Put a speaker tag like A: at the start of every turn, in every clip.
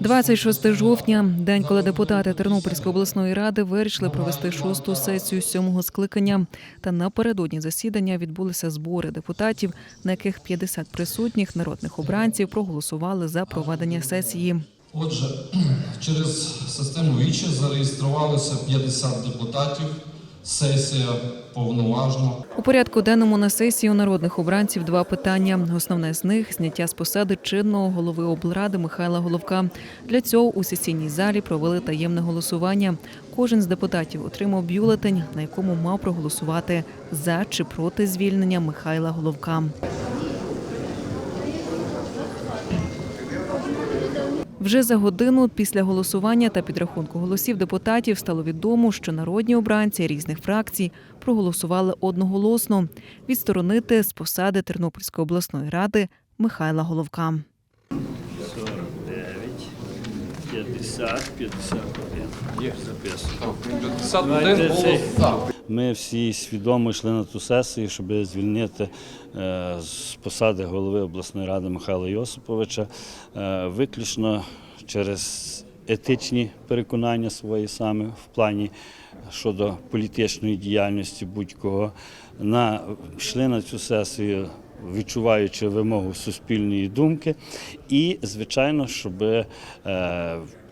A: 26 жовтня, день, коли депутати Тернопільської обласної ради вирішили провести шосту сесію сьомого скликання. Та напередодні засідання відбулися збори депутатів, на яких 50 присутніх народних обранців проголосували за проведення сесії.
B: Отже, через систему Вічі зареєструвалося 50 депутатів. Сесія повноважна.
A: У порядку денному на сесії у народних обранців два питання. Основне з них зняття з посади чинного голови облради Михайла Головка. Для цього у сесійній залі провели таємне голосування. Кожен з депутатів отримав бюлетень, на якому мав проголосувати за чи проти звільнення Михайла Головка. Вже за годину після голосування та підрахунку голосів депутатів стало відомо, що народні обранці різних фракцій проголосували одноголосно відсторонити з посади Тернопільської обласної ради Михайла Головка.
C: 49, 50, 51. Є записано.
B: 51 голос.
C: Ми всі свідомо йшли на ту сесію, щоб звільнити е, з посади голови обласної ради Михайла Йосиповича е, виключно через етичні переконання свої саме в плані щодо політичної діяльності будь-кого. На, йшли на цю сесію відчуваючи вимогу суспільної думки, і, звичайно, щоб е,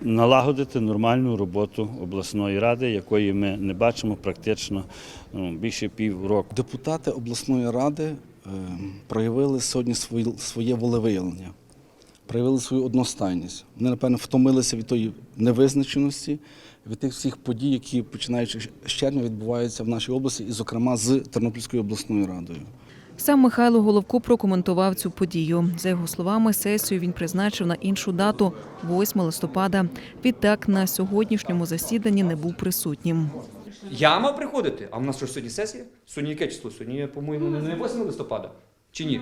C: налагодити нормальну роботу обласної ради, якої ми не бачимо практично ну, більше півроку.
D: Депутати обласної ради е, проявили сьогодні своє волевиявлення, проявили свою одностайність. Вони, напевно, втомилися від тої невизначеності, від тих всіх подій, які починаючи з червня відбуваються в нашій області, і, зокрема, з Тернопільською обласною радою.
A: Сам Михайло Головко прокоментував цю подію. За його словами, сесію він призначив на іншу дату 8 листопада. Відтак на сьогоднішньому засіданні не був присутнім.
E: Я мав приходити, а в нас що сьогодні сесія? Сьогодні яке число? Сьогодні, по-моєму, не 8 листопада. Чи ні?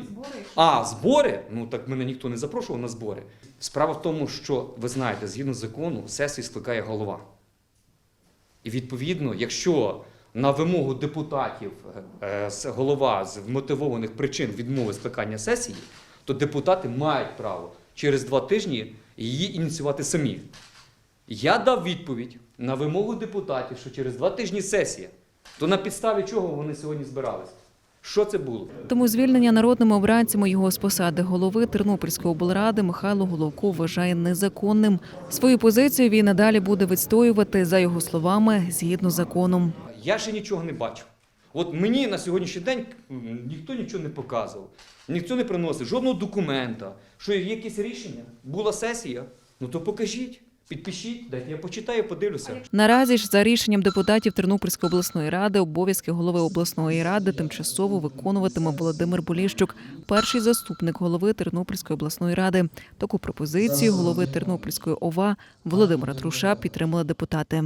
E: А, збори? Ну так мене ніхто не запрошував на збори. Справа в тому, що ви знаєте, згідно закону, сесію скликає голова. І відповідно, якщо на вимогу депутатів е, голова з вмотивованих причин відмови скликання сесії, то депутати мають право через два тижні її ініціювати самі. Я дав відповідь на вимогу депутатів, що через два тижні сесія. То на підставі чого вони сьогодні збиралися? Що це було?
A: Тому звільнення народними обранцями його з посади голови Тернопільської облради Михайло Головко вважає незаконним. Свою позицію він надалі буде відстоювати за його словами згідно законом.
E: Я ще нічого не бачу. От мені на сьогоднішній день ніхто нічого не показував, ніхто не приносив жодного документа, що є якесь рішення, була сесія. Ну то покажіть, підпишіть, дайте я почитаю, подивлюся.
A: Наразі ж за рішенням депутатів Тернопільської обласної ради обов'язки голови обласної ради тимчасово виконуватиме Володимир Боліщук, перший заступник голови Тернопільської обласної ради. Таку пропозицію голови Тернопільської ОВА Володимира Труша підтримали депутати.